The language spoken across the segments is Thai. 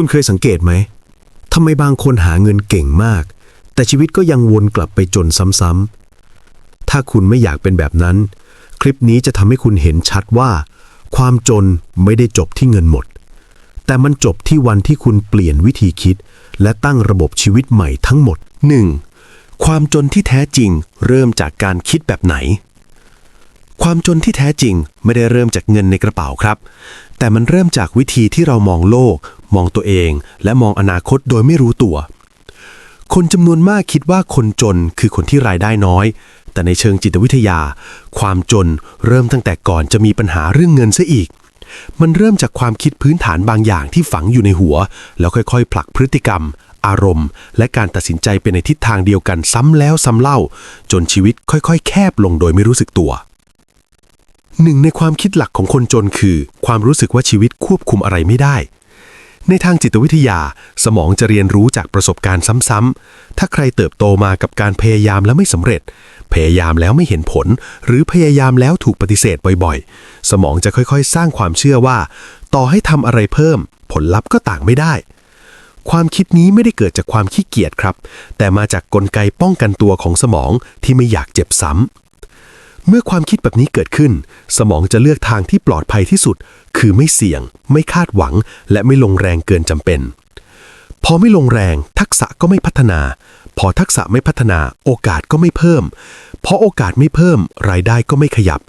คุณเคยสังเกตไหมทำไมบางคนหาเงินเก่งมาก แต่ชีวิตก็ยังวนกลับไปจนซ้ำๆถ้าคุณไม่อยากเป็นแบบนั้น คลิปนี้จะทำให้คุณเห็นชัดว่า ความจนไม่ได้จบที่เงินหมด แต่มันจบที่วันที่คุณเปลี่ยนวิธีคิด และตั้งระบบชีวิตใหม่ทั้งหมด 1. ความจนที่แท้จริงเริ่มจากการคิดแบบไหน ความจนที่แท้จริงไม่ได้เริ่มจากเงินในกระเป๋าครับ แต่มันเริ่มจากวิธีที่เรามองโลก มองตัวเอง และมองอนาคตโดยไม่รู้ตัว คนจำนวนมากคิดว่าคนจนคือคนที่รายได้น้อย แต่ในเชิงจิตวิทยา ความจนเริ่มตั้งแต่ก่อนจะมีปัญหาเรื่องเงินซะอีก มันเริ่มจากความคิดพื้นฐานบางอย่างที่ฝังอยู่ในหัว แล้วค่อยๆ ผลักพฤติกรรม อารมณ์ และการตัดสินใจไปในทิศทางเดียวกันซ้ำแล้วซ้ำเล่า จนชีวิตค่อยๆ แคบลงโดยไม่รู้สึกตัว หนึ่งในความคิดหลักของคนจนคือ ความรู้สึกว่าชีวิตควบคุมอะไรไม่ได้ ในทางจิตวิทยา สมองจะเรียนรู้จากประสบการณ์ซ้ำๆ ถ้าใครเติบโตมากับการพยายามแล้วไม่สำเร็จ พยายามแล้วไม่เห็นผล หรือพยายามแล้วถูกปฏิเสธบ่อยๆ สมองจะค่อยๆ สร้างความเชื่อว่า ต่อให้ทำอะไรเพิ่ม ผลลัพธ์ก็ต่างไม่ได้ ความคิดนี้ไม่ได้เกิดจากความขี้เกียจครับ แต่มาจากกลไกป้องกันตัวของสมองที่ไม่อยากเจ็บซ้ำ เมื่อความคิดแบบนี้เกิดขึ้น สมองจะเลือกทางที่ปลอดภัยที่สุด คือไม่เสี่ยง ไม่คาดหวัง และไม่ลงแรงเกินจำเป็น พอไม่ลงแรง ทักษะก็ไม่พัฒนา พอทักษะไม่พัฒนา โอกาสก็ไม่เพิ่ม พอโอกาสไม่เพิ่ม รายได้ก็ไม่ขยับ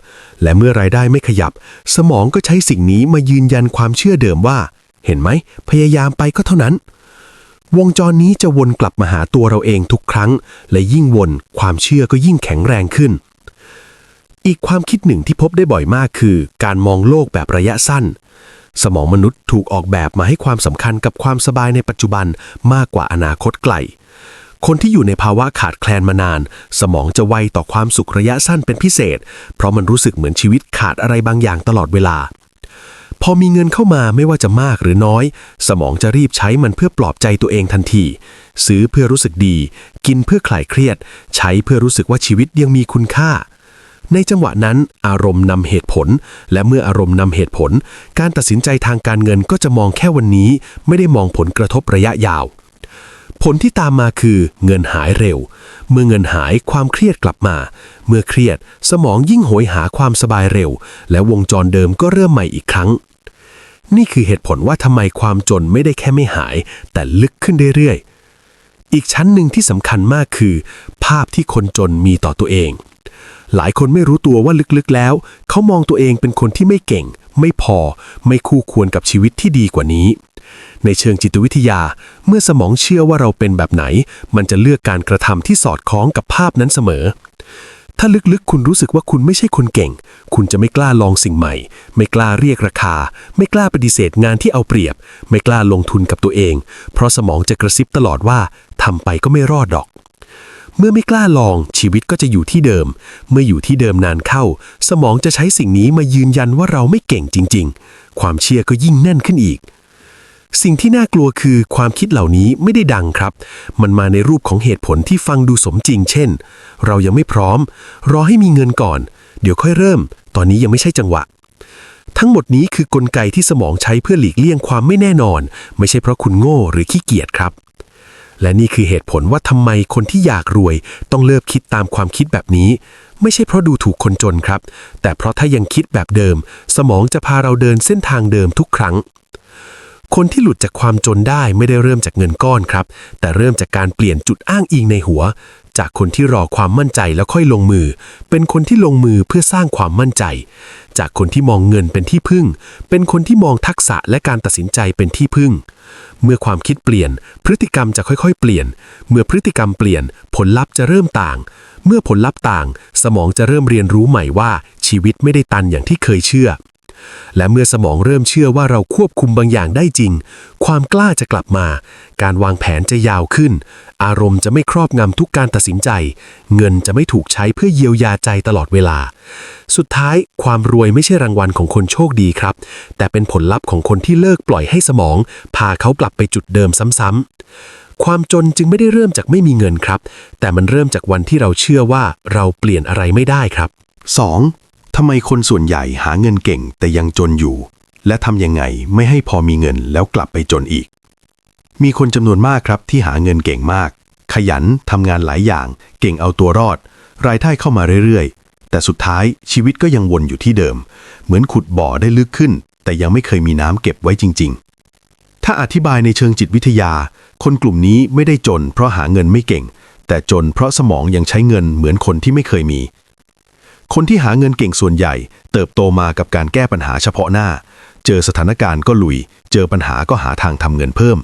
และเมื่อรายได้ไม่ขยับ สมองก็ใช้สิ่งนี้มายืนยันความเชื่อเดิมว่า เห็นไหม พยายามไปก็เท่านั้น วงจรนี้จะวนกลับมาหาตัวเราเองทุกครั้ง และยิ่งวน ความเชื่อก็ยิ่งแข็งแรงขึ้น อีกความคิดหนึ่งที่พบได้บ่อยมากคือ การมองโลกแบบระยะสั้น สมองมนุษย์ถูกออกแบบมาให้ความสำคัญกับความสบายในปัจจุบันมากกว่าอนาคตไกล คนที่อยู่ในภาวะขาดแคลนมานาน สมองจะไวต่อความสุขระยะสั้นเป็นพิเศษ เพราะมันรู้สึกเหมือนชีวิตขาดอะไรบางอย่างตลอดเวลา พอมีเงินเข้ามาไม่ว่าจะมากหรือน้อย สมองจะรีบใช้มันเพื่อปลอบใจตัวเองทันที ซื้อเพื่อรู้สึกดี กินเพื่อคลายเครียด ใช้เพื่อรู้สึกว่าชีวิตยังมีคุณค่า ในจังหวะนั้น อารมณ์นำเหตุผล และเมื่ออารมณ์นำเหตุผล การตัดสินใจทางการเงินก็จะมองแค่วันนี้ ไม่ได้มองผลกระทบระยะยาว ผลที่ตามมาคือ เงินหายเร็ว เมื่อเงินหายความเครียดกลับมา เมื่อเครียด สมองยิ่งโหยหาความสบายเร็ว และวงจรเดิมก็เริ่มใหม่อีกครั้ง นี่คือเหตุผลว่าทำไมความจนไม่ได้แค่ไม่หาย แต่ลึกขึ้นเรื่อยๆอีกชั้นหนึ่งที่สำคัญมากคือ ภาพที่คนจนมีต่อตัวเอง หลายคนไม่รู้ตัวว่าลึกๆแล้ว เขามองตัวเองเป็นคนที่ไม่เก่ง ไม่พอ ไม่คู่ควรกับชีวิตที่ดีกว่านี้ ในเชิงจิตวิทยา เมื่อสมองเชื่อว่าเราเป็นแบบไหน มันจะเลือกการกระทำที่สอดคล้องกับภาพนั้นเสมอ ถ้าลึกๆ คุณรู้สึกว่าคุณไม่ใช่คนเก่ง คุณจะไม่กล้าลองสิ่งใหม่ ไม่กล้าเรียกราคา ไม่กล้าปฏิเสธงานที่เอาเปรียบ ไม่กล้าลงทุนกับตัวเอง เพราะสมองจะกระซิบตลอดว่าทำไปก็ไม่รอดดอก เมื่อไม่กล้าลองชีวิตก็จะอยู่ที่เดิม เมื่ออยู่ที่เดิมนานเข้า สมองจะใช้สิ่งนี้มายืนยันว่าเราไม่เก่งจริง ๆ ความเชื่อก็ยิ่งแน่นขึ้นอีก สิ่งที่น่ากลัวคือความคิดเหล่านี้ไม่ได้ดังครับ มันมาในรูปของเหตุผลที่ฟังดูสมจริง เช่น เรายังไม่พร้อม รอให้มีเงินก่อน เดี๋ยวค่อยเริ่ม ตอนนี้ยังไม่ใช่จังหวะทั้งหมดนี้คือกลไกที่สมองใช้เพื่อหลีกเลี่ยงความไม่แน่นอน ไม่ใช่เพราะคุณโง่หรือขี้เกียจครับ และนี่คือเหตุผลว่าทำไมคนที่อยากรวย ต้องเลิกคิดตามความคิดแบบนี้ ไม่ใช่เพราะดูถูกคนจนครับ แต่เพราะถ้ายังคิดแบบเดิม สมองจะพาเราเดินเส้นทางเดิมทุกครั้ง คนที่หลุดจากความจนได้ไม่ได้เริ่มจากเงินก้อนครับ แต่เริ่มจากการเปลี่ยนจุดอ้างอิงในหัว จากคนที่รอความมั่นใจแล้วค่อยลงมือ เป็นคนที่ลงมือเพื่อสร้างความมั่นใจ จากคนที่มองเงินเป็นที่พึ่ง เป็นคนที่มองทักษะและการตัดสินใจเป็นที่พึ่ง เมื่อความคิดเปลี่ยน พฤติกรรมจะค่อยๆ เปลี่ยน เมื่อพฤติกรรมเปลี่ยน ผลลัพธ์จะเริ่มต่าง เมื่อผลลัพธ์ต่าง สมองจะเริ่มเรียนรู้ใหม่ว่าชีวิตไม่ได้ตันอย่างที่เคยเชื่อ และเมื่อสมองเริ่มเชื่อว่าเราควบคุมบางอย่างได้จริง ความกล้าจะกลับมา การวางแผนจะยาวขึ้น อารมณ์จะไม่ครอบงำทุกการตัดสินใจ เงินจะไม่ถูกใช้เพื่อเยียวยาใจตลอดเวลา สุดท้ายความรวยไม่ใช่รางวัลของคนโชคดีครับ แต่เป็นผลลัพธ์ของคนที่เลิกปล่อยให้สมอง พาเขากลับไปจุดเดิมซ้ำๆ ความจนจึงไม่ได้เริ่มจากไม่มีเงินครับ แต่มันเริ่มจากวันที่เราเชื่อว่าเราเปลี่ยนอะไรไม่ได้ครับ 2. ทำไมคนส่วนใหญ่หาเงินเก่งแต่ยังจนอยู่ และทำยังไงไม่ให้พอมีเงินแล้วกลับไปจนอีก มีคนจำนวนมากครับที่หาเงินเก่งมาก ขยันทำงานหลายอย่าง เก่งเอาตัวรอด รายได้เข้ามาเรื่อยๆ แต่สุดท้ายชีวิตก็ยังวนอยู่ที่เดิม เหมือนขุดบ่อได้ลึกขึ้น แต่ยังไม่เคยมีน้ำเก็บไว้จริง ๆ ถ้าอธิบายในเชิงจิตวิทยา คนกลุ่มนี้ไม่ได้จน เพราะหาเงินไม่เก่ง แต่จนเพราะสมองยังใช้เงินเหมือนคนที่ไม่เคยมี คนที่หาเงินเก่งส่วนใหญ่ เติบโตมากับการแก้ปัญหาเฉพาะหน้า เจอสถานการณ์ก็ลุย เจอปัญหาก็หาทางทำเงินเพิ่ม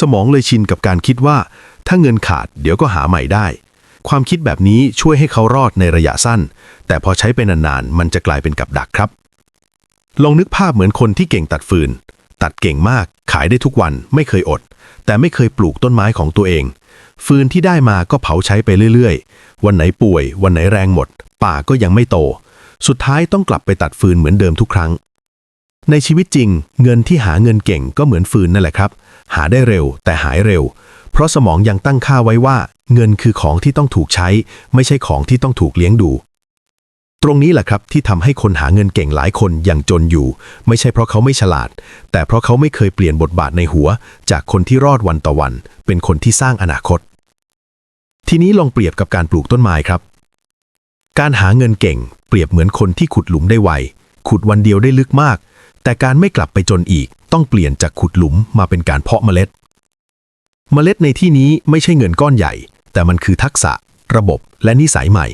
สมองเลยชินกับการคิดว่า ถ้าเงินขาดเดี๋ยวก็หาใหม่ได้ ความคิดแบบนี้ช่วยให้เขารอดในระยะสั้น แต่พอใช้ไปนานๆมันจะกลายเป็นกับดักครับ ลองนึกภาพเหมือนคนที่เก่งตัดฟืน ตัดเก่งมาก ขายได้ทุกวันไม่เคยอด แต่ไม่เคยปลูกต้นไม้ของตัวเอง ฟืนที่ได้มาก็เผาใช้ไปเรื่อยๆ วันไหนป่วย วันไหนแรงหมด ป่าก็ยังไม่โต สุดท้ายต้องกลับไปตัดฟืนเหมือนเดิมทุกครั้ง ในชีวิตจริง เงินที่หาเงินเก่งก็เหมือนฟืนนั่นแหละครับ หาได้เร็วแต่หายเร็ว เพราะสมองยังตั้งค่าไว้ว่า เงินคือของที่ต้องถูกใช้ ไม่ใช่ของที่ต้องถูกเลี้ยงดู ตรงนี้แหละครับที่ทำให้คนหาเงินเก่งหลายคนยังจนอยู่ ไม่ใช่เพราะเขาไม่ฉลาด แต่เพราะเขาไม่เคยเปลี่ยนบทบาทในหัว จากคนที่รอดวันต่อวัน เป็นคนที่สร้างอนาคต ทีนี้ลองเปรียบกับการปลูกต้นไม้ครับ การหาเงินเก่ง เปรียบเหมือนคนที่ขุดหลุมได้ไว ขุดวันเดียวได้ลึกมาก แต่การไม่กลับไปจนอีก ต้องเปลี่ยนจากขุดหลุมมาเป็นการเพาะเมล็ด เมล็ดในที่นี้ไม่ใช่เงินก้อนใหญ่ แต่มันคือทักษะ ระบบและนิสัยใหม่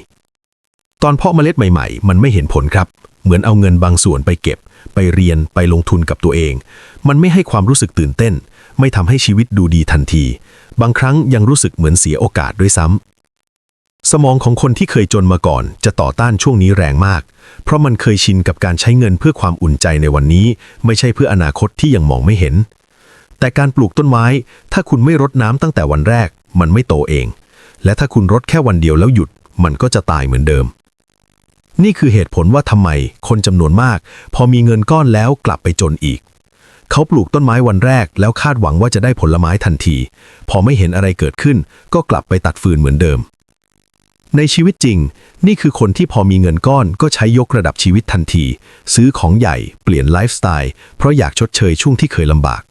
ตอนเพาะเมล็ดใหม่ๆ มันไม่เห็นผลครับ เหมือนเอาเงินบางส่วนไปเก็บ ไปเรียนไปลงทุนกับตัวเอง มันไม่ให้ความรู้สึกตื่นเต้น ไม่ทำให้ชีวิตดูดีทันที บางครั้งยังรู้สึกเหมือนเสียโอกาสด้วยซ้ำสมองของคนที่เคยจนมาก่อน จะต่อต้านช่วงนี้แรงมาก เพราะมันเคยชินกับการใช้เงินเพื่อความอุ่นใจในวันนี้ ไม่ใช่เพื่ออนาคตที่ยังมองไม่เห็น แต่การปลูกต้นไม้ ถ้าคุณไม่รดน้ำตั้งแต่วันแรก มันไม่โตเอง และถ้าคุณรดแค่วันเดียวแล้วหยุด มันก็จะตายเหมือนเดิม นี่คือเหตุผลว่าทำไมคนจำนวนมาก พอมีเงินก้อนแล้วกลับไปจนอีก เขาปลูกต้นไม้วันแรกแล้วคาดหวังว่าจะได้ผลไม้ทันที พอไม่เห็นอะไรเกิดขึ้น ก็กลับไปตัดฟืนเหมือนเดิม ในชีวิตจริง นี่คือคนที่พอมีเงินก้อนก็ใช้ยกระดับชีวิตทันที ซื้อของใหญ่เปลี่ยนไลฟ์สไตล์เพราะอยากชดเชยช่วงที่เคยลำบาก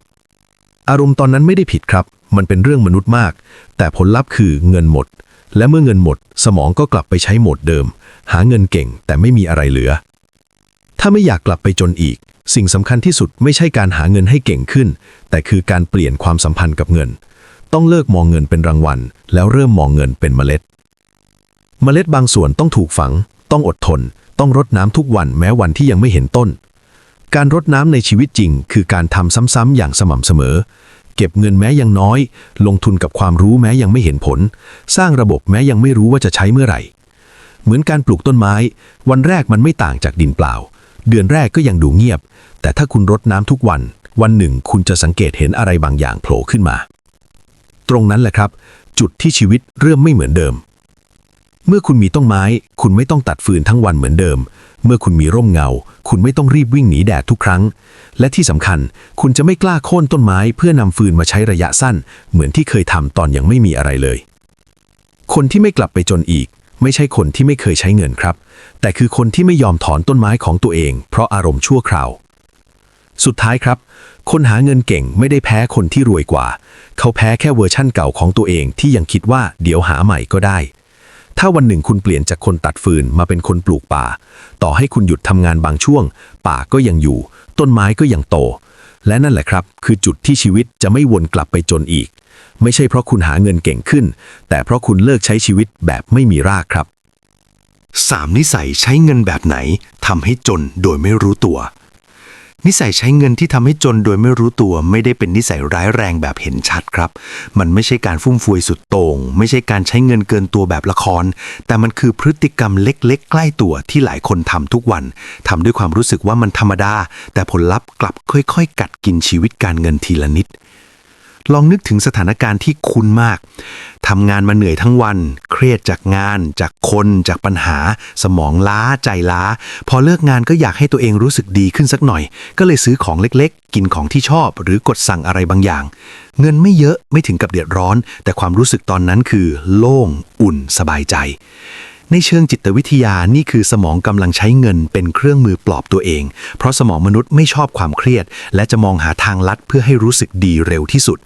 อารมณ์ตอนนั้นไม่ได้ผิดครับ มันเป็นเรื่องมนุษย์มาก แต่ผลลัพธ์คือเงินหมด และเมื่อเงินหมด สมองก็กลับไปใช้โหมดเดิม หาเงินเก่งแต่ไม่มีอะไรเหลือ ถ้าไม่อยากกลับไปจนอีก สิ่งสำคัญที่สุดไม่ใช่การหาเงินให้เก่งขึ้น แต่คือการเปลี่ยนความสัมพันธ์กับเงิน ต้องเลิกมองเงินเป็นรางวัล แล้วเริ่มมองเงินเป็นเมล็ด เมล็ดบางส่วนต้องถูกฝัง ต้องอดทน ต้องรดน้ำทุกวันแม้วันที่ยังไม่เห็นต้น การรดน้ำในชีวิตจริง คือการทำซ้ำๆอย่างสม่ำเสมอเก็บเงินแม้ยังน้อย ลงทุนกับความรู้แม้ยังไม่เห็นผล สร้างระบบแม้ยังไม่รู้ว่าจะใช้เมื่อไหร่ เหมือนการปลูกต้นไม้ วันแรกมันไม่ต่างจากดินเปล่า เดือนแรกก็ยังดูเงียบ แต่ถ้าคุณรดน้ำทุกวัน วันหนึ่งคุณจะสังเกตเห็นอะไรบางอย่างโผล่ขึ้นมา ตรงนั้นแหละครับ จุดที่ชีวิตเริ่มไม่เหมือนเดิม เมื่อคุณมีต้นไม้ คุณไม่ต้องตัดฟืนทั้งวันเหมือนเดิม เมื่อคุณมีร่มเงา คุณไม่ต้องรีบวิ่งหนีแดดทุกครั้ง และที่สำคัญ คุณจะไม่กล้าโค่นต้นไม้ เพื่อนำฟืนมาใช้ระยะสั้น เหมือนที่เคยทำตอนยังไม่มีอะไรเลย คนที่ไม่กลับไปจนอีก ไม่ใช่คนที่ไม่เคยใช้เงินครับ แต่คือคนที่ไม่ยอมถอนต้นไม้ของตัวเอง เพราะอารมณ์ชั่วคราว สุดท้ายครับ คนหาเงินเก่งไม่ได้แพ้คนที่รวยกว่า เขาแพ้แค่เวอร์ชั่นเก่าของตัวเองที่ยังคิดว่าเดี๋ยวหาใหม่ก็ได้ ถ้าวันหนึ่งคุณเปลี่ยนจากคนตัดฟืนมาเป็นคนปลูกป่า ต่อให้คุณหยุดทำงานบางช่วง ป่าก็ยังอยู่ ต้นไม้ก็ยังโต และนั่นแหละครับ คือจุดที่ชีวิตจะไม่วนกลับไปจนอีก ไม่ใช่เพราะคุณหาเงินเก่งขึ้น แต่เพราะคุณเลิกใช้ชีวิตแบบไม่มีรากครับ 3 นิสัยใช้เงินแบบไหนทำให้จนโดยไม่รู้ตัว นิสัยใช้เงินที่ทำให้จนโดยไม่รู้ตัว ไม่ได้เป็นนิสัยร้ายแรงแบบเห็นชัดครับ มันไม่ใช่การฟุ่มเฟือยสุดโต่งไม่ใช่การใช้เงินเกินตัวแบบละคร แต่มันคือพฤติกรรมเล็กๆ ใกล้ตัวที่หลายคนทำทุกวันทำด้วยความรู้สึกว่ามันธรรมดา แต่ผลลัพธ์กลับค่อยๆ กัดกินชีวิตการเงินทีละนิด ลองนึกถึงสถานการณ์ที่คุ้นมาก ทำงานมาเหนื่อยทั้งวัน เครียดจากงาน จากคน จากปัญหา สมองล้าใจล้า พอเลิกงานก็อยากให้ตัวเองรู้สึกดีขึ้นสักหน่อย ก็เลยซื้อของเล็กๆ กินของที่ชอบ หรือกดสั่งอะไรบางอย่าง เงินไม่เยอะไม่ถึงกับเดือดร้อน แต่ความรู้สึกตอนนั้นคือ โล่ง อุ่น สบายใจ ในเชิงจิตวิทยานี่คือสมองกำลังใช้เงินเป็นเครื่องมือปลอบตัวเอง เพราะสมองมนุษย์ไม่ชอบความเครียด และจะมองหาทางลัดเพื่อให้รู้สึกดีเร็วที่สุด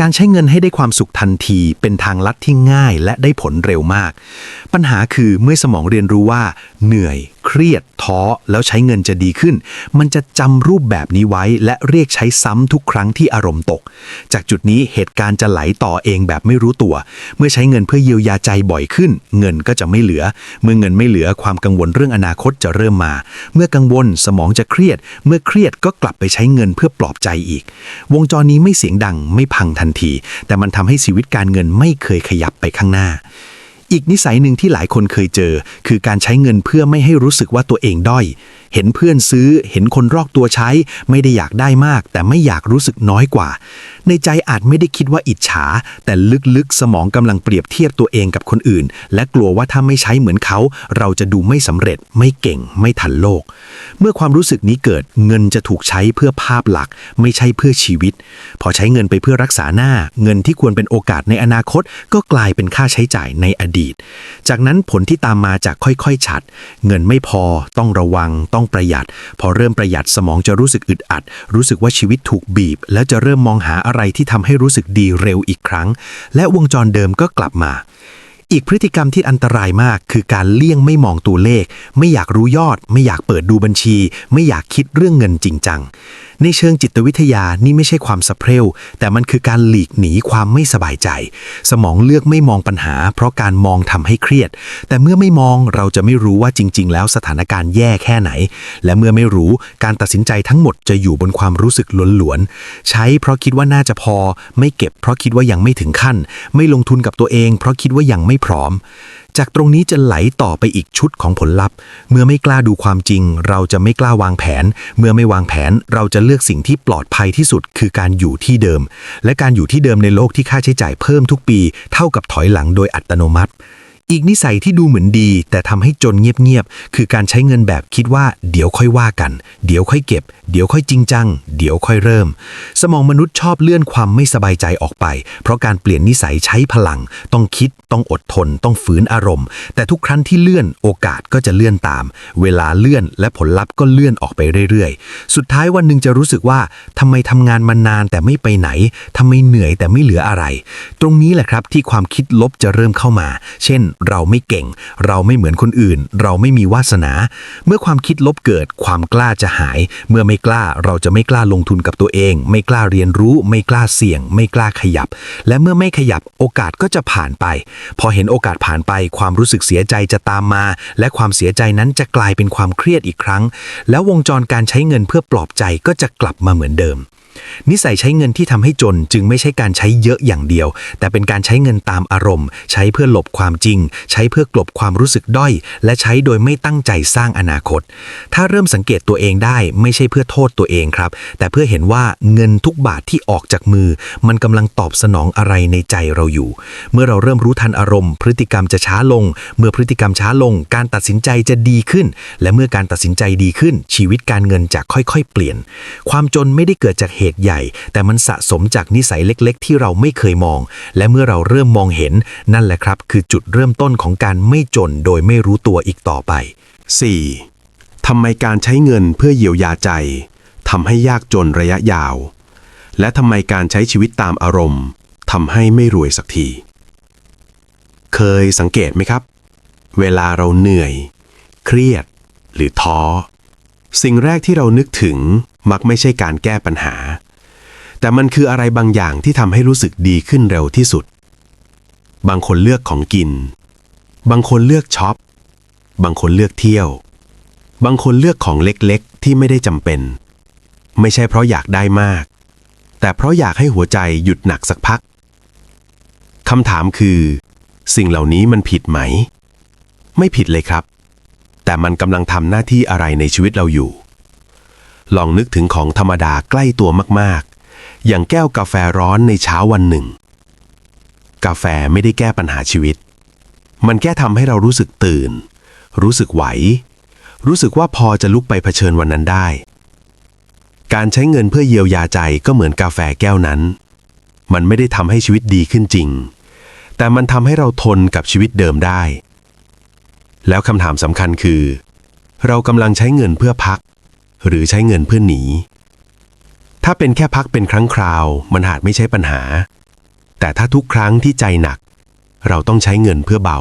การใช้เงินให้ได้ความสุขทันที เป็นทางลัดที่ง่ายและได้ผลเร็วมาก ปัญหาคือเมื่อสมองเรียนรู้ว่า เหนื่อย เครียดท้อแล้วใช้เงินจะดีขึ้น มันจะจำรูปแบบนี้ไว้และเรียกใช้ซ้ำทุกครั้งที่อารมณ์ตก จากจุดนี้เหตุการณ์จะไหลต่อเองแบบไม่รู้ตัว เมื่อใช้เงินเพื่อเยียวยาใจบ่อยขึ้น เงินก็จะไม่เหลือ เมื่อเงินไม่เหลือความกังวลเรื่องอนาคตจะเริ่มมา เมื่อกังวลสมองจะเครียด เมื่อเครียดก็กลับไปใช้เงินเพื่อปลอบใจอีก วงจรนี้ไม่เสียงดังไม่พังทันที แต่มันทำให้ชีวิตการเงินไม่เคยขยับไปข้างหน้า อีกนิสัยหนึ่งที่หลายคนเคยเจอ คือการใช้เงินเพื่อไม่ให้รู้สึกว่าตัวเองด้อย เห็นเพื่อนซื้อ เห็นคนรอบตัวใช้ ไม่ได้อยากได้มาก แต่ไม่อยากรู้สึกน้อยกว่า ในใจอาจไม่ได้คิดว่าอิจฉา แต่ลึกๆ สมองกำลังเปรียบเทียบตัวเองกับคนอื่น และกลัวว่าถ้าไม่ใช้เหมือนเขา เราจะดูไม่สำเร็จ ไม่เก่ง ไม่ทันโลก เมื่อความรู้สึกนี้เกิดเงินจะถูกใช้เพื่อภาพหลัก ไม่ใช่เพื่อชีวิต พอใช้เงินไปเพื่อรักษาหน้า เงินที่ควรเป็นโอกาสในอนาคต ก็กลายเป็นค่าใช้จ่ายในอดีต จากนั้นผลที่ตามมาจากค่อยๆ ชัด เงินไม่พอต้องระวังต้องประหยัด พอเริ่มประหยัดสมองจะรู้สึกอึดอัด รู้สึกว่าชีวิตถูกบีบ แล้วจะเริ่มมองหาอะไรที่ทำให้รู้สึกดีเร็วอีกครั้ง และวงจรเดิมก็กลับมา อีกพฤติกรรมที่อันตรายมาก คือการเลี่ยงไม่มองตัวเลข ไม่อยากรู้ยอด ไม่อยากเปิดดูบัญชี ไม่อยากคิดเรื่องเงินจริงจังในเชิงจิตวิทยานี่ไม่ใช่ความสะเพร่าแต่มันคือการหลีกหนีความไม่สบายใจ สมองเลือกไม่มองปัญหา เพราะการมองทำให้เครียด แต่เมื่อไม่มองเราจะไม่รู้ว่าจริง ๆ แล้วสถานการณ์แย่แค่ไหน และเมื่อไม่รู้การตัดสินใจทั้งหมดจะอยู่บนความรู้สึกหลวนๆใช้เพราะคิดว่าน่าจะพอ ไม่เก็บเพราะคิดว่ายังไม่ถึงขั้น ไม่ลงทุนกับตัวเอง เพราะคิดว่ายังไม่พร้อม จากตรงนี้จะไหลต่อไปอีกชุดของผลลัพธ์ เมื่อไม่กล้าดูความจริง เราจะไม่กล้าวางแผน เมื่อไม่วางแผนเราจะเลือกสิ่งที่ปลอดภัยที่สุด คือการอยู่ที่เดิม และการอยู่ที่เดิมในโลกที่ค่าใช้จ่ายเพิ่มทุกปี เท่ากับถอยหลังโดยอัตโนมัติ อีกนิสัยที่ดูเหมือนดี แต่ทำให้จนเงียบๆ คือการใช้เงินแบบคิดว่าเดี๋ยวค่อยว่ากัน เดี๋ยวค่อยเก็บ เดี๋ยวค่อยจริงจัง เดี๋ยวค่อยเริ่ม สมองมนุษย์ชอบเลื่อนความไม่สบายใจออกไป เพราะการเปลี่ยนนิสัยใช้พลัง ต้องคิด ต้องอดทน ต้องฝืนอารมณ์ แต่ทุกครั้งที่เลื่อนโอกาสก็จะเลื่อนตาม เวลาเลื่อนและผลลัพธ์ก็เลื่อนออกไปเรื่อยๆ สุดท้ายวันหนึ่งจะรู้สึกว่าทำไมทำงานมานานแต่ไม่ไปไหนทำไมเหนื่อยแต่ไม่เหลืออะไร ตรงนี้แหละครับที่ความคิดลบจะเริ่มเข้ามา เช่นเราไม่เก่ง เราไม่เหมือนคนอื่น เราไม่มีวาสนา เมื่อความคิดลบเกิดความกล้าจะหาย เมื่อไม่กล้าเราจะไม่กล้าลงทุนกับตัวเอง ไม่กล้าเรียนรู้ ไม่กล้าเสี่ยง ไม่กล้าขยับ และเมื่อไม่ขยับโอกาสก็จะผ่านไป พอเห็นโอกาสผ่านไป ความรู้สึกเสียใจจะตามมา และความเสียใจนั้นจะกลายเป็นความเครียดอีกครั้ง แล้ววงจรการใช้เงินเพื่อปลอบใจก็จะกลับมาเหมือนเดิม นิสัยใช้เงินที่ทำให้จนจึงไม่ใช่การใช้เยอะอย่างเดียว แต่เป็นการใช้เงินตามอารมณ์ ใช้เพื่อหลบความจริง ใช้เพื่อกลบความรู้สึกด้อย และใช้โดยไม่ตั้งใจสร้างอนาคต ถ้าเริ่มสังเกตตัวเองได้ไม่ใช่เพื่อโทษตัวเองครับ แต่เพื่อเห็นว่าเงินทุกบาทที่ออกจากมือ มันกำลังตอบสนองอะไรในใจเราอยู่ เมื่อเราเริ่มรู้ทันอารมณ์ พฤติกรรมจะช้าลง เมื่อพฤติกรรมช้าลง การตัดสินใจจะดีขึ้น และเมื่อการตัดสินใจดีขึ้น ชีวิตการเงินจะค่อยๆ เปลี่ยน ความจนไม่ได้เกิดจากเหตุใหญ่ แต่มันสะสมจากนิสัยเล็ก ๆ ที่เราไม่เคยมอง และเมื่อเราเริ่มมองเห็น นั่นแหละครับ คือจุดเริ่มต้นของการไม่จนโดยไม่รู้ตัวอีกต่อไป 4. ทำไมการใช้เงินเพื่อเยียวยาใจทำให้ยากจนระยะยาว และทำไมการใช้ชีวิตตามอารมณ์ทำให้ไม่รวยสักที เคยสังเกตไหมครับ เวลาเราเหนื่อย เครียด หรือท้อ สิ่งแรกที่เรานึกถึง มักไม่ใช่การแก้ปัญหา แต่มันคืออะไรบางอย่างที่ทำให้รู้สึกดีขึ้นเร็วที่สุด บางคนเลือกของกิน บางคนเลือกช็อป บางคนเลือกเที่ยว บางคนเลือกของเล็กๆ ที่ไม่ได้จำเป็น ไม่ใช่เพราะอยากได้มาก แต่เพราะอยากให้หัวใจหยุดหนักสักพักคำถามคือ สิ่งเหล่านี้มันผิดไหม ไม่ผิดเลยครับ แต่มันกำลังทำหน้าที่อะไรในชีวิตเราอยู่ ลองนึกถึงของธรรมดาใกล้ตัวมากๆ อย่างแก้วกาแฟร้อนในเช้าวันหนึ่ง กาแฟไม่ได้แก้ปัญหาชีวิต มันแค่ทำให้เรารู้สึกตื่น รู้สึกไหว รู้สึกว่าพอจะลุกไปเผชิญวันนั้นได้ การใช้เงินเพื่อเยียวยาใจก็เหมือนกาแฟแก้วนั้น มันไม่ได้ทำให้ชีวิตดีขึ้นจริง แต่มันทำให้เราทนกับชีวิตเดิมได้ แล้วคำถามสำคัญคือ เรากำลังใช้เงินเพื่อพัก หรือใช้เงินเพื่อหนี ถ้าเป็นแค่พักเป็นครั้งคราว มันอาจไม่ใช่ปัญหา แต่ถ้าทุกครั้งที่ใจหนัก เราต้องใช้เงินเพื่อเบา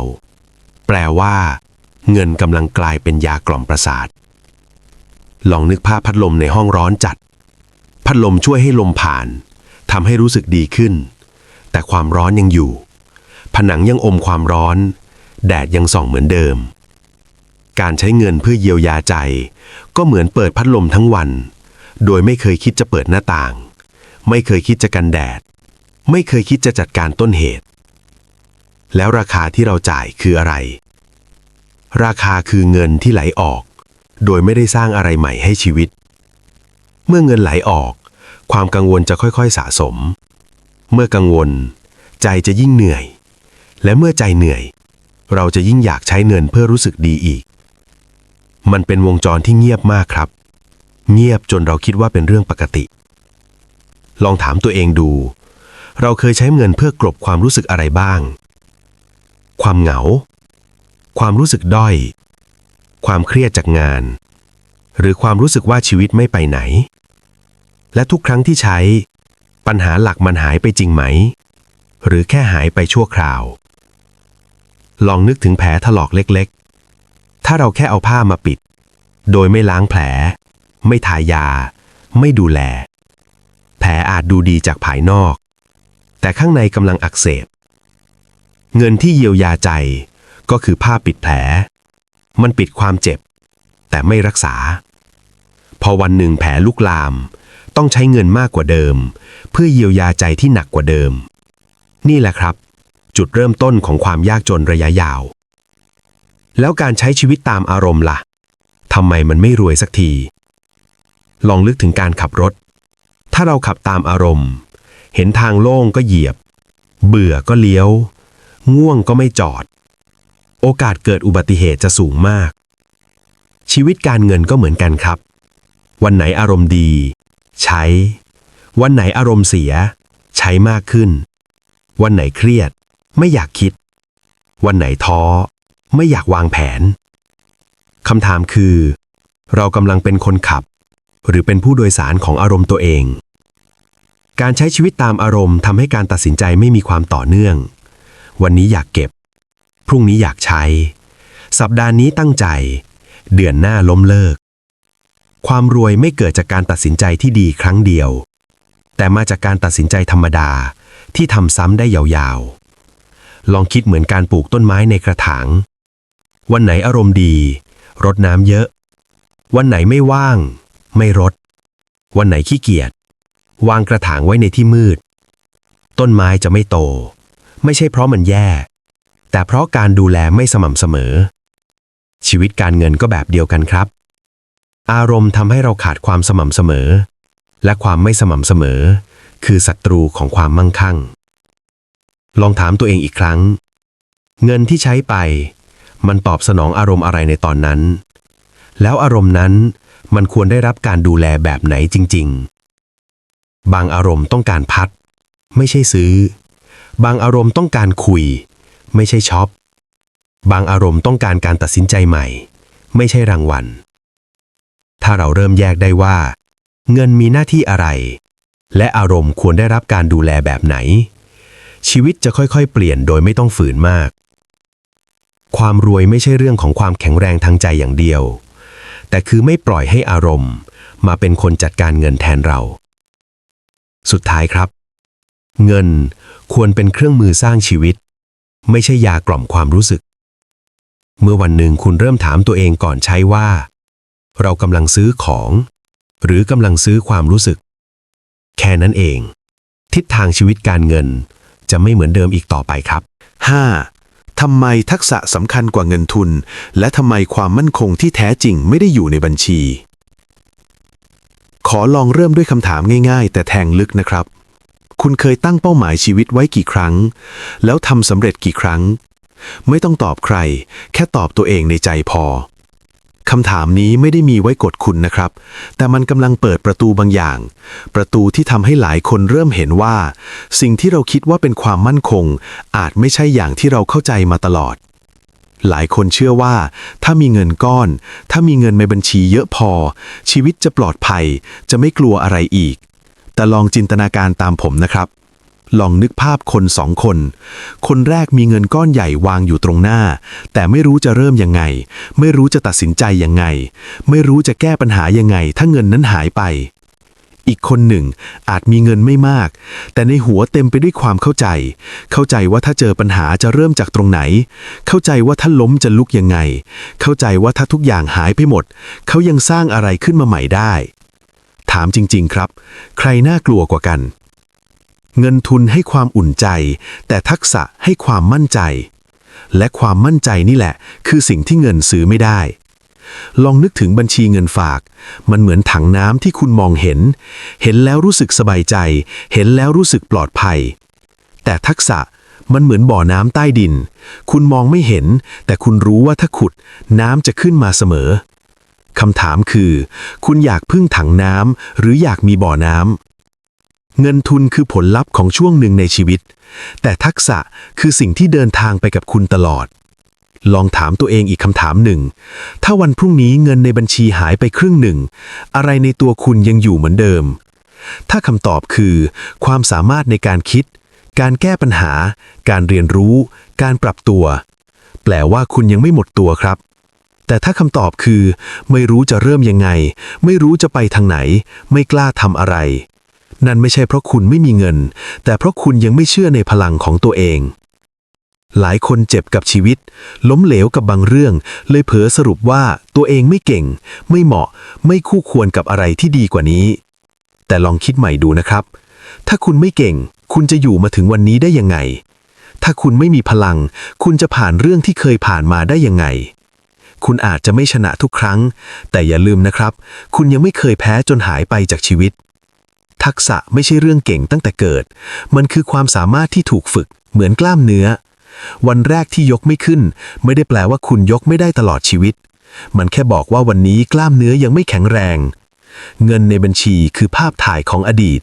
แปลว่า เงินกำลังกลายเป็นยากล่อมประสาท ลองนึกภาพพัดลมในห้องร้อนจัด พัดลมช่วยให้ลมผ่านทำให้รู้สึกดีขึ้น แต่ความร้อนยังอยู่ ผนังยังอมความร้อน แดดยังส่องเหมือนเดิม การใช้เงินเพื่อเยียวยาใจ ก็เหมือนเปิดพัดลมทั้งวัน โดยไม่เคยคิดจะเปิดหน้าต่าง ไม่เคยคิดจะกันแดด ไม่เคยคิดจะจัดการต้นเหตุ แล้วราคาที่เราจ่ายคืออะไร ราคาคือเงินที่ไหลออก โดยไม่ได้สร้างอะไรใหม่ให้ชีวิต เมื่อเงินไหลออก ความกังวลจะค่อยๆสะสม เมื่อกังวล ใจจะยิ่งเหนื่อย และเมื่อใจเหนื่อย เราจะยิ่งอยากใช้เงินเพื่อรู้สึกดีอีก มันเป็นวงจรที่เงียบมากครับ เงียบจนเราคิดว่าเป็นเรื่องปกติ ลองถามตัวเองดู เราเคยใช้เงินเพื่อกลบความรู้สึกอะไรบ้าง ความเหงา ความรู้สึกด้อย ความเครียดจากงาน หรือความรู้สึกว่าชีวิตไม่ไปไหน และทุกครั้งที่ใช้ ปัญหาหลักมันหายไปจริงไหม หรือแค่หายไปชั่วคราว ลองนึกถึงแผลถลอกเล็กๆ ถ้าเราแค่เอาผ้ามาปิด โดยไม่ล้างแผล ไม่ทายา ไม่ดูแล แผลอาจดูดีจากภายนอก แต่ข้างในกำลังอักเสบ เงินที่เยียวยาใจก็คือผ้าปิดแผล มันปิดความเจ็บ แต่ไม่รักษา พอวันหนึ่งแผลลุกลาม ต้องใช้เงินมากกว่าเดิม เพื่อเยียวยาใจที่หนักกว่าเดิม นี่แหละครับ จุดเริ่มต้นของความยากจนระยะยาว แล้วการใช้ชีวิตตามอารมณ์ล่ะทำไมมันไม่รวยสักที ลองนึกถึงการขับรถ ถ้าเราขับตามอารมณ์ เห็นทางโล่งก็เหยียบ เบื่อก็เลี้ยว ง่วงก็ไม่จอด โอกาสเกิดอุบัติเหตุจะสูงมาก ชีวิตการเงินก็เหมือนกันครับ วันไหนอารมณ์ดี ใช้ วันไหนอารมณ์เสีย ใช้มากขึ้น วันไหนเครียด ไม่อยากคิด วันไหนท้อ ไม่อยากวางแผนคำถามคือ เรากำลังเป็นคนขับ หรือเป็นผู้โดยสารของอารมณ์ตัวเอง การใช้ชีวิตตามอารมณ์ทำให้การตัดสินใจไม่มีความต่อเนื่อง วันนี้อยากเก็บ พรุ่งนี้อยากใช้ สัปดาห์นี้ตั้งใจ เดือนหน้าล้มเลิก ความรวยไม่เกิดจากการตัดสินใจที่ดีครั้งเดียว แต่มาจากการตัดสินใจธรรมดาที่ทำซ้ำได้ยาวๆ ลองคิดเหมือนการปลูกต้นไม้ในกระถาง วันไหนอารมณ์ดี รดน้ำเยอะ วันไหนไม่ว่าง ไม่รด วันไหนขี้เกียจ วางกระถางไว้ในที่มืด ต้นไม้จะไม่โต ไม่ใช่เพราะมันแย่ แต่เพราะการดูแลไม่สม่ำเสมอ ชีวิตการเงินก็แบบเดียวกันครับ อารมณ์ทำให้เราขาดความสม่ำเสมอ และความไม่สม่ำเสมอ คือศัตรูของความมั่งคั่ง ลองถามตัวเองอีกครั้ง เงินที่ใช้ไป มันตอบสนองอารมณ์อะไรในตอนนั้น แล้วอารมณ์นั้นมันควรได้รับการดูแลแบบไหนจริง ๆ บางอารมณ์ต้องการพัด ไม่ใช่ซื้อ บางอารมณ์ต้องการคุย ไม่ใช่ช็อป บางอารมณ์ต้องการการตัดสินใจใหม่ ไม่ใช่รางวัล ถ้าเราเริ่มแยกได้ว่า เงินมีหน้าที่อะไร และอารมณ์ควรได้รับการดูแลแบบไหน ชีวิตจะค่อยๆ เปลี่ยนโดยไม่ต้องฝืนมาก ความรวยไม่ใช่เรื่องของความแข็งแรงทางใจอย่างเดียว แต่คือไม่ปล่อยให้อารมณ์ มาเป็นคนจัดการเงินแทนเรา สุดท้ายครับ เงินควรเป็นเครื่องมือสร้างชีวิต ไม่ใช่ยากล่อมความรู้สึก เมื่อวันหนึ่งคุณเริ่มถามตัวเองก่อนใช้ว่า เรากำลังซื้อของ หรือกำลังซื้อความรู้สึก แค่นั้นเอง ทิศทางชีวิตการเงินจะไม่เหมือนเดิมอีกต่อไปครับ 5. ทำไมทักษะสำคัญกว่าเงินทุน และทำไมความมั่นคงที่แท้จริงไม่ได้อยู่ในบัญชี ขอลองเริ่มด้วยคำถามง่ายๆ แต่แทงลึกนะครับ คุณเคยตั้งเป้าหมายชีวิตไว้กี่ครั้ง แล้วทำสำเร็จกี่ครั้ง ไม่ต้องตอบใคร แค่ตอบตัวเองในใจพอ คำถามนี้ไม่ได้มีไว้กดคุณนะครับ แต่มันกำลังเปิดประตูบางอย่าง ประตูที่ทำให้หลายคนเริ่มเห็นว่า สิ่งที่เราคิดว่าเป็นความมั่นคง อาจไม่ใช่อย่างที่เราเข้าใจมาตลอด หลายคนเชื่อว่า ถ้ามีเงินก้อน ถ้ามีเงินในบัญชีเยอะพอ ชีวิตจะปลอดภัย จะไม่กลัวอะไรอีก แต่ลองจินตนาการตามผมนะครับ ลองนึกภาพคนสองคน คนแรกมีเงินก้อนใหญ่วางอยู่ตรงหน้า แต่ไม่รู้จะเริ่มยังไง ไม่รู้จะตัดสินใจยังไง ไม่รู้จะแก้ปัญหายังไง ถ้าเงินนั้นหายไป อีกคนหนึ่ง อาจมีเงินไม่มาก แต่ในหัวเต็มไปด้วยความเข้าใจ เข้าใจว่าถ้าเจอปัญหาจะเริ่มจากตรงไหน เข้าใจว่าถ้าล้มจะลุกยังไง เข้าใจว่าถ้าทุกอย่างหายไปหมด เขายังสร้างอะไรขึ้นมาใหม่ได้ ถามจริง ๆ ครับ ใครน่ากลัวกว่ากัน เงินทุนให้ความอุ่นใจ แต่ทักษะให้ความมั่นใจ และความมั่นใจนี่แหละ คือสิ่งที่เงินซื้อไม่ได้ ลองนึกถึงบัญชีเงินฝาก มันเหมือนถังน้ำที่คุณมองเห็น เห็นแล้วรู้สึกสบายใจ เห็นแล้วรู้สึกปลอดภัย แต่ทักษะมันเหมือนบ่อน้ำใต้ดิน คุณมองไม่เห็น แต่คุณรู้ว่าถ้าขุด น้ำจะขึ้นมาเสมอคำถามคือ คุณอยากพึ่งถังน้ำหรืออยากมีบ่อน้ำ เงินทุนคือผลลัพธ์ของช่วงหนึ่งในชีวิต แต่ทักษะคือสิ่งที่เดินทางไปกับคุณตลอด ลองถามตัวเองอีกคำถามหนึ่ง ถ้าวันพรุ่งนี้เงินในบัญชีหายไปครึ่งหนึ่ง อะไรในตัวคุณยังอยู่เหมือนเดิม ถ้าคำตอบคือ ความสามารถในการคิด การแก้ปัญหา การเรียนรู้ การปรับตัว แปลว่าคุณยังไม่หมดตัวครับแต่ถ้าคำตอบคือ ไม่รู้จะเริ่มยังไง ไม่รู้จะไปทางไหน ไม่กล้าทำอะไร นั่นไม่ใช่เพราะคุณไม่มีเงิน แต่เพราะคุณยังไม่เชื่อในพลังของตัวเอง หลายคนเจ็บกับชีวิต ล้มเหลวกับบางเรื่อง เลยเผลอสรุปว่าตัวเองไม่เก่ง ไม่เหมาะ ไม่คู่ควรกับอะไรที่ดีกว่านี้ แต่ลองคิดใหม่ดูนะครับ ถ้าคุณไม่เก่ง คุณจะอยู่มาถึงวันนี้ได้ยังไง ถ้าคุณไม่มีพลัง คุณจะผ่านเรื่องที่เคยผ่านมาได้ยังไงคุณอาจจะไม่ชนะทุกครั้ง แต่อย่าลืมนะครับ คุณยังไม่เคยแพ้จนหายไปจากชีวิต ทักษะไม่ใช่เรื่องเก่งตั้งแต่เกิด มันคือความสามารถที่ถูกฝึก เหมือนกล้ามเนื้อ วันแรกที่ยกไม่ขึ้น ไม่ได้แปลว่าคุณยกไม่ได้ตลอดชีวิต มันแค่บอกว่าวันนี้กล้ามเนื้อยังไม่แข็งแรง เงินในบัญชีคือภาพถ่ายของอดีต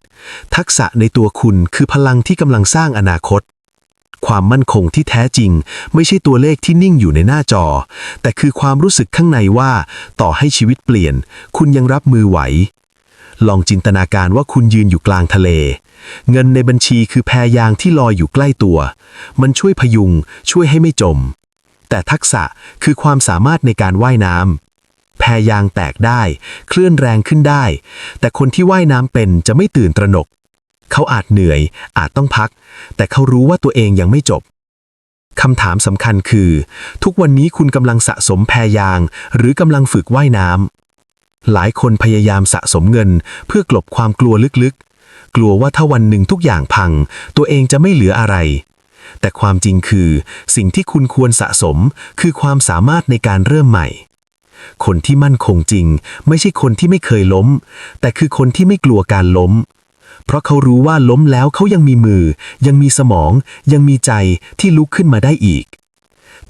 ทักษะในตัวคุณคือพลังที่กำลังสร้างอนาคต ความมั่นคงที่แท้จริง ไม่ใช่ตัวเลขที่นิ่งอยู่ในหน้าจอ แต่คือความรู้สึกข้างในว่า ต่อให้ชีวิตเปลี่ยน คุณยังรับมือไหว ลองจินตนาการว่าคุณยืนอยู่กลางทะเล เงินในบัญชีคือแพยางที่ลอยอยู่ใกล้ตัว มันช่วยพยุง ช่วยให้ไม่จม แต่ทักษะคือความสามารถในการว่ายน้ำแพยางแตกได้ เคลื่อนแรงขึ้นได้ แต่คนที่ว่ายน้ำเป็นจะไม่ตื่นตระหนก เขาอาจเหนื่อย อาจต้องพัก แต่เขารู้ว่าตัวเองยังไม่จบคำถามสำคัญคือ ทุกวันนี้คุณกำลังสะสมแพยาง หรือกำลังฝึกว่ายน้ำ หลายคนพยายามสะสมเงิน เพื่อกลบความกลัวลึกๆ กลัวว่าถ้าวันหนึ่งทุกอย่างพัง ตัวเองจะไม่เหลืออะไร แต่ความจริงคือ สิ่งที่คุณควรสะสม คือความสามารถในการเริ่มใหม่ คนที่มั่นคงจริง ไม่ใช่คนที่ไม่เคยล้ม แต่คือคนที่ไม่กลัวการล้ม เพราะเขารู้ว่าล้มแล้วเขายังมีมือ ยังมีสมอง ยังมีใจที่ลุกขึ้นมาได้อีก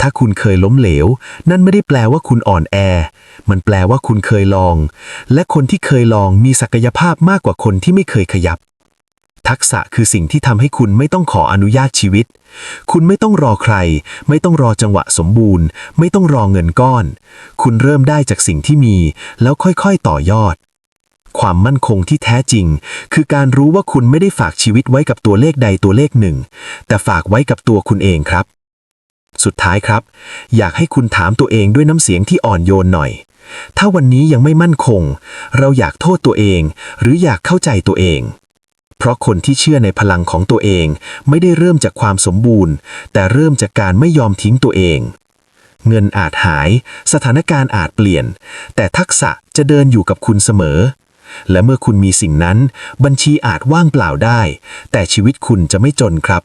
ถ้าคุณเคยล้มเหลว นั่นไม่ได้แปลว่าคุณอ่อนแอ มันแปลว่าคุณเคยลอง และคนที่เคยลองมีศักยภาพมากกว่าคนที่ไม่เคยขยับ ทักษะคือสิ่งที่ทำให้คุณไม่ต้องขออนุญาตชีวิต คุณไม่ต้องรอใคร ไม่ต้องรอจังหวะสมบูรณ์ ไม่ต้องรอเงินก้อน คุณเริ่มได้จากสิ่งที่มี แล้วค่อยๆต่อยอดความมั่นคงที่แท้จริง คือการรู้ว่าคุณไม่ได้ฝากชีวิตไว้กับตัวเลขใดตัวเลขหนึ่ง แต่ฝากไว้กับตัวคุณเองครับ สุดท้ายครับ อยากให้คุณถามตัวเองด้วยน้ำเสียงที่อ่อนโยนหน่อย ถ้าวันนี้ยังไม่มั่นคง เราอยากโทษตัวเอง หรืออยากเข้าใจตัวเอง เพราะคนที่เชื่อในพลังของตัวเอง ไม่ได้เริ่มจากความสมบูรณ์ แต่เริ่มจากการไม่ยอมทิ้งตัวเอง เงินอาจหาย สถานการณ์อาจเปลี่ยน แต่ทักษะจะเดินอยู่กับคุณเสมอ และเมื่อคุณมีสิ่งนั้น บัญชีอาจว่างเปล่าได้ แต่ชีวิตคุณจะไม่จนครับ